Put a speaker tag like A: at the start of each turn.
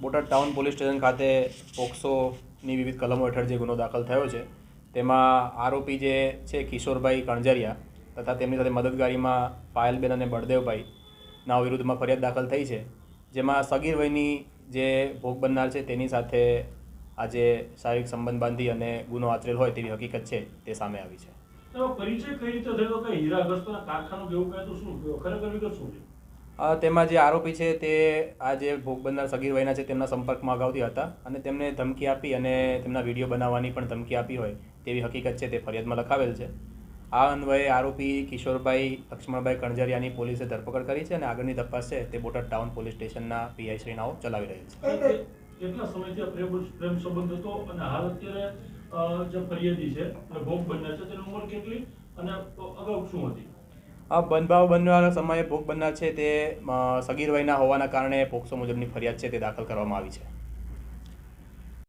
A: Botad town police station ખાતે પોક્સોની વિવિધ કલમો હેઠળ જે ગુનો દાખલ થયો છે, તેમાં આરોપી જે છે કિશોરભાઈ કણજરિયા તથા તેમની સાથે મદદગારીમાં પાયલબેન અને બળદેવભાઈ ના વિરુદ્ધમાં ફરિયાદ દાખલ થઈ છે, જેમાં સગીર વયની જે ભોગ બનનાર છે તેની સાથે આજે શારીરિક સંબંધ બાંધી અને ગુનો આચરેલ હોય તેવી હકીકત છે તે સામે આવી છે.
B: પરિચય કઈ રીતે થયો? કે હીરા કારખાનું કેવું કહે શું ખરેખર વિગત શું છે
A: તેમાં જે આરોપી છે તે આ જે ભોગ બનનાર સગીર વયના છે તેમના સંપર્કમાં અગાઉથી હતા અને તેમને ધમકી આપી અને તેમના વીડિયો બનાવવાની પણ ધમકી આપી હોય તેવી હકીકત છે તે ફરિયાદમાં લખાવેલ છે. આ અન્વયે આરોપી કિશોરભાઈ લક્ષ્મણભાઈ કણઝરિયાની પોલીસે ધરપકડ કરી છે અને આગળની તપાસ છે તે બોટાદ ટાઉન પોલીસ સ્ટેશનના પીઆઈ શ્રીનાઓ ચલાવી રહી છે.
B: કેટલા સમયથી પ્રેમ સંબંધ હતો અને હાલ અત્યારે જે ફરિયાદી છે અને ભોગ બન્યા છે, તેની ઉંમર કેટલી? અને અગાઉ શું હતી?
A: આ બંધભાવ બનવાના સમયે ભોગ બનનાર છે તે સગીર વયના હોવાના કારણે પોક્સો મુજબની ફરિયાદ છે તે દાખલ કરવામાં આવી છે.